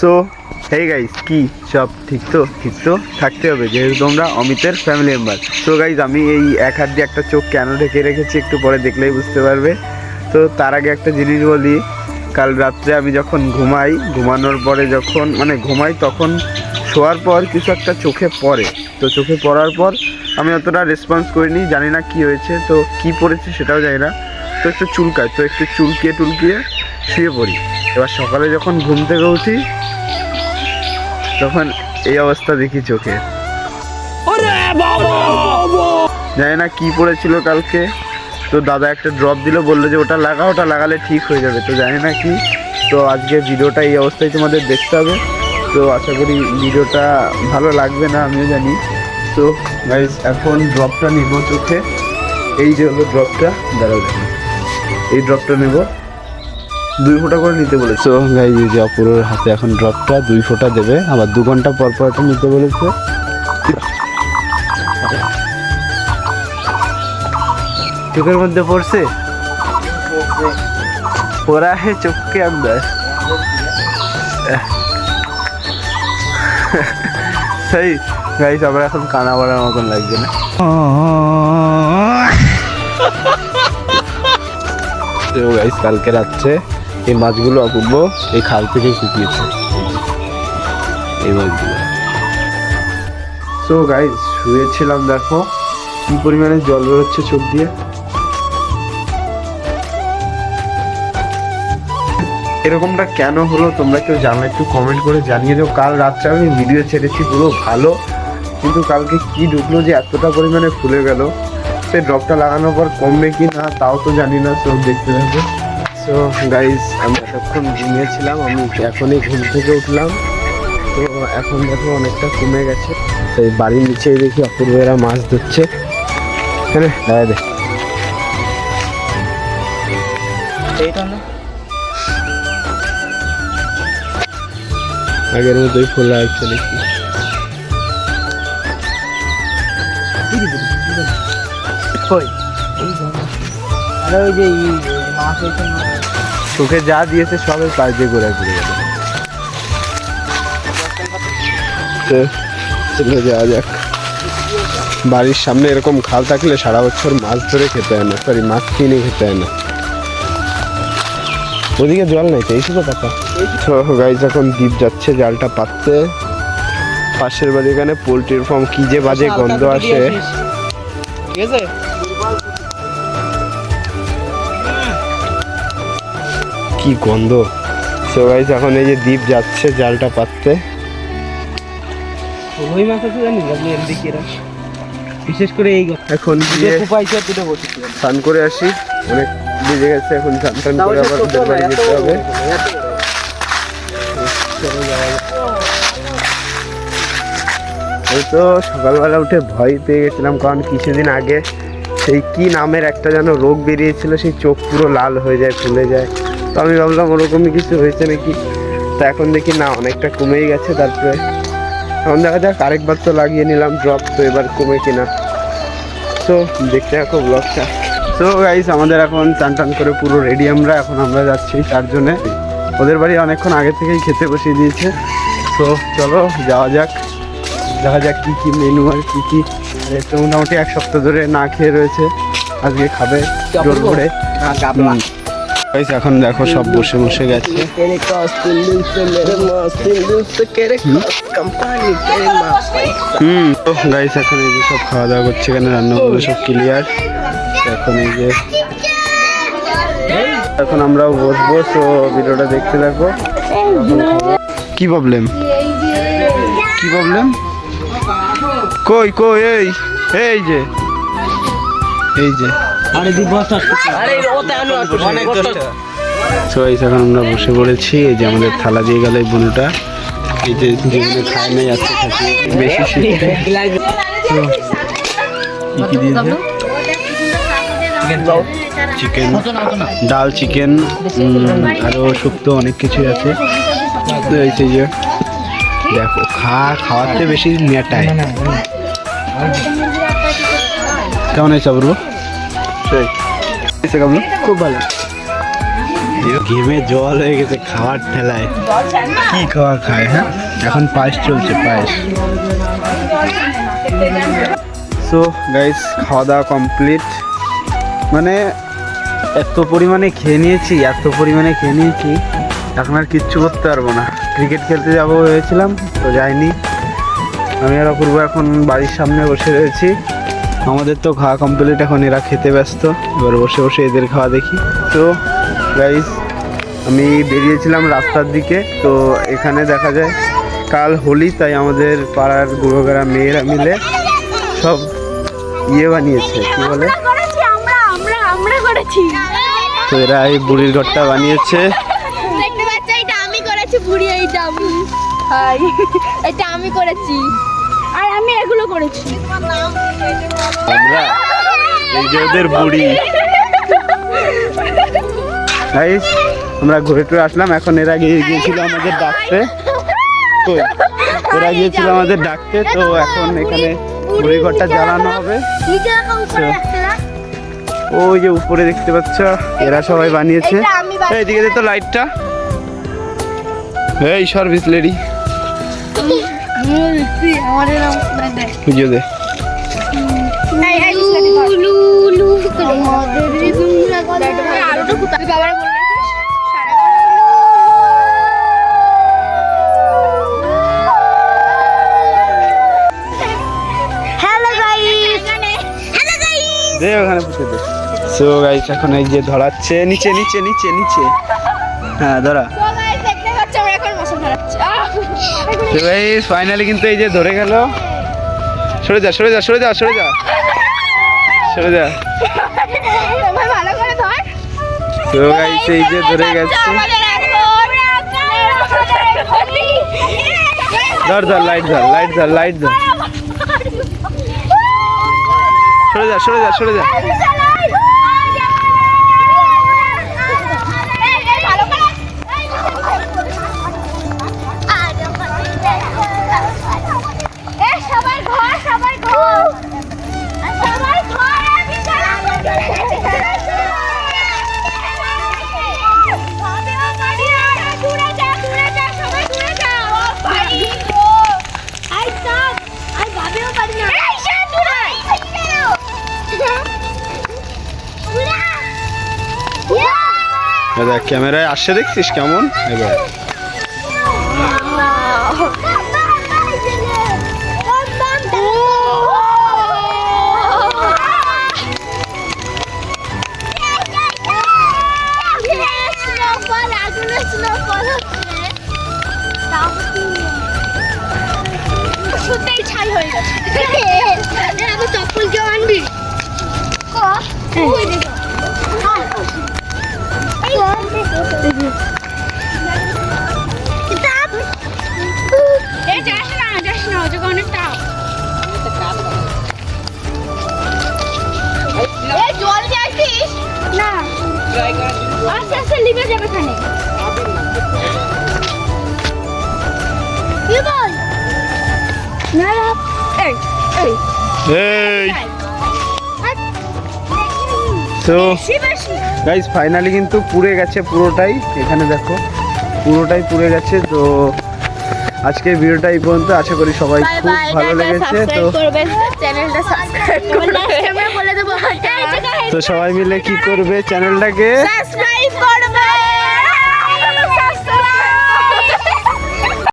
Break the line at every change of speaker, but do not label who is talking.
So hey guys কি? সব ঠিক তো? ঠিক তো? থাকতে হবে, যেহেতু তোমরা অমিতের ফ্যামিলি মেম্বার সো গাইস আমি এই এক হাত দিয়ে একটা চোখ কেন ঢেকে রেখেছি একটু পরে দেখলেই বুঝতে পারবে। তো তার আগে একটা জিনিস বলি, কাল রাত্রে আমি যখন ঘুমাই, ঘুমানোর পরে যখন মানে ঘুমাই তখন শোয়ার পর কিছু একটা চোখে পড়ে। তো চোখে পড়ার পর আমি অতটা রেসপন্স করিনি, জানি না কি হয়েছে। তো কি পড়েছে সেটাও জানি না। তো একটু চুলকায়, তো একটু চুলকিয়ে টুলকিয়ে শুয়ে পড়ি। এবার সকালে যখন ঘুম থেকে উঠি তখন এই অবস্থা দেখি চোখে। জানি না কি পড়েছিল কালকে। তো দাদা একটা ড্রপ দিল বলল যে ওটা লাগা ওটা লাগালে ঠিক হয়ে যাবে। তো জানি না কি। তো আজকে ভিডিওটা এই অবস্থায় তোমাদের দেখতে হবে। তো আশা করি ভিডিওটা ভালো লাগবে না আমিও জানি। তো গাইজ এখন ড্রপটা নিব চোখে। এই যে হলো ড্রপটা দেখো। এই ড্রপটা নেব। দুই ফোঁটা করে নিতে বলেছে। তো গাই যে অপরের হাতে এখন ড্রপটা দুই ফোঁটা দেবে। আবার দু ঘণ্টা পর পর এটা নিতে বলেছে। চোখের মধ্যে পড়ছে? পড়া হে চোখকে আন্দাজ সেই গাইস আমার এখন কানা বাড়ার মতন লাগছে না। তো কালকে রাত্রে এই মাছগুলো অপূর্ব, এই খাল থেকে শুকিয়েছে। এই মাছগুলো। তো গাইস শুয়েছিলাম, দেখো। কি পরিমাণে জল বেরোচ্ছে চোখ দিয়ে? এরকমটা কেন হলো, তোমরা কেউ জানো? একটু কমেন্ট করে জানিয়ে দাও। কাল রাত্রে আমি ভিডিও ছেড়েছি, পুরো ভালো। কিন্তু কালকে কি ঢুকলো যে এতটা পরিমাণে ফুলে গেল? সে ড্রপটা লাগানোর পর কমবে কি না, তাও তো জানি না সো দেখতে থাকবে সো গাইজ আমি এতক্ষণ ঘুমিয়েছিলাম আমি এখনই ঘুম থেকে উঠলাম। তো এখন দেখো অনেকটা কমে গেছে। তো এই বাড়ির নিচে দেখি অপূর্বেরা মাছ ধরছে। হ্যাঁ দাঁড়ায় দে। আগের মতোই খোলা আছে দেখি।
কই? আরে ওই যে ওই যে
দিয়েছে সবাই পাশ দিয়ে ঘুরে ঘুরে গেল। চলে যাওয়া যাক। বাড়ির সামনে এরকম খাল থাকলে সারা বছর মাছ ধরে খেতে হয় না সরি মাছ কিনে খেতে হয় না। ওদিকে জল নাই তো এই শুধু কথা তো গাইজ এখন দ্বীপ যাচ্ছে জালটা পাততে। পাশের বাড়ি এখানে পোলট্রির ফার্ম কি যে বাজে গন্ধ আসে।
ঠিক আছে?
কি গন্ধ? সো গাইজ এখন এই যে দ্বীপ যাচ্ছে জালটা পাততে।
রুই মাছ আছে জানি আপনি এমনি কিরা বিশেষ করে এই
এখন গিয়ে
কুপাইছে দুটো বসেছিল
স্নান করে আসি। অনেক বেজে গেছে এখন স্নান টান করে আবার বাড়ি যেতে হবে এই তো সকালবেলা উঠে ভয় পেয়ে গেছিলাম কারণ কিছুদিন আগে সেই কি নামের একটা যেন রোগ বেরিয়েছিল সেই চোখ পুরো লাল হয়ে যায় ফুলে যায়। তো আমি ভাবলাম ওরকমই কিছু হয়েছে নাকি? তো এখন দেখি না অনেকটা কমেই গেছে তারপরে। এখন দেখা যাক আরেকবার তো লাগিয়ে নিলাম ড্রপ তো এবার কমে কিনা। তো দেখতে থাকো ব্লগটা তো গাইস আমাদের এখন চান টান করে পুরো রেডি আমরা এখন আমরা যাচ্ছি চারজনে ওদের বাড়ি অনেকক্ষণ আগে থেকেই খেতে বসিয়ে দিয়েছে। তো চলো যাওয়া যাক। দেখা যাক কী কী মেনু আর কী কী। আর তো মোটামুটি এক সপ্তাহ ধরে না খেয়ে রয়েছে। আজকে খাবে জোর করে।
না গাবলা।
গাইস গাইস এখন দেখো সব বসে বসে গেছে। হুম, তো গাইস এখন এই যে সব খাওয়া দাওয়া করছে, এখানে রান্নাগুলো সব ক্লিয়ার এখন এই যে এখন আমরাও বসবো, তো ভিডিওটা দেখতে থাকব কি প্রবলেম কি প্রবলেম কই কই, এই এই যে। এই যে।
আরে দি বস আরে ওতে আনো অনেক
তো এই এখন আমরা বসে পড়েছি এই যে আমাদের থালা দিয়ে গেল এই বুনুটা। এই যে জীবনে খায় নাই আজকে থাকি বেশি শীত কি কি দিয়েছে চিকেন ডাল চিকেন আরও শুক্তো অনেক কিছুই আছে। যে দেখো খা খাওয়াতে বেশি নেটায় কেমন হয়েছে আবরু সেই।
খুব ভালো।
ঘেমে জল হয়ে গেছে খাওয়ার ঠেলায়। কি খাওয়া খায় হ্যাঁ? এখন পায়েস চলছে পায়েস। সো গাইস খাওয়া দাওয়া কমপ্লিট মানে এত পরিমাণে খেয়ে নিয়েছি এত পরিমাণে খেয়ে নিয়েছি এখন আর কিচ্ছু করতে পারব না। ক্রিকেট খেলতে যাব ভেবেছিলাম তো যাইনি। আমি আর অপূর্ব এখন বাড়ির সামনে বসে রয়েছি। আমাদের তো খাওয়া কমপ্লিট এখন এরা খেতে ব্যস্ত। এবার বসে বসে এদের খাওয়া দেখি। তো গাইস আমি বেরিয়েছিলাম রাস্তার দিকে। তো এখানে দেখা যায় কাল হোলি তাই আমাদের পাড়ার গুড়োগেরা মেয়েরা মিলে সব ইয়ে বানিয়েছে। কি বলে? তো এরা এই বুড়ির ঘরটা বানিয়েছে।
দেখতে পাচ্ছ এটা আমি করেছি বুড়ি এইটা আমি। এটা আমি করেছি। আর আমি এগুলো করেছি।
আমরা এই যে ওদের বুড়ি। গাইস আমরা ঘুরে টুরে আসলাম। এখন এরা গিয়ে গিয়েছিল আমাদের ডাকতে। তো এরা গিয়েছিল আমাদের ডাকতে তো এখন এখানে বুড়ি ঘরটা জ্বালানো হবে। ওই যে উপরে দেখতে পাচ্ছ এরা সবাই বানিয়েছে।
এটা আমি বানিয়েছি।
এই দিকে তো লাইটটা এই সার্ভিস লেডি। দে ওখানে সো এখন এই যে ধরাচ্ছে নিচে নিচে নিচে নিচে। হ্যাঁ ধরা।
তো গাইস
ফাইনালি কিন্তু এই যে ধরে গেল। সরে যা সরে যা সরে যা সরে যা। সরে যা। তো এই যে ধরে গেছে। ধর ধর লাইট ধর লাইট ধর লাইট ধর। সরে যা সরে যা সরে যা। ক্যামেরায় আসছে দেখছিস কেমন? এবার।
যাবে খানে কি বল? না না এই এই।
এই। তো গাইজ ফাইনালি কিন্তু পুড়ে গেছে পুরোটাই। এখানে দেখো পুরোটাই পুড়ে গেছে। তো আজকের ভিডিওটা এই পর্যন্ত। আশা করি সবাই খুব ভালো লেগেছে। তো তো সবাই মিলে কি করবে চ্যানেলটাকে?
সাবস্ক্রাইব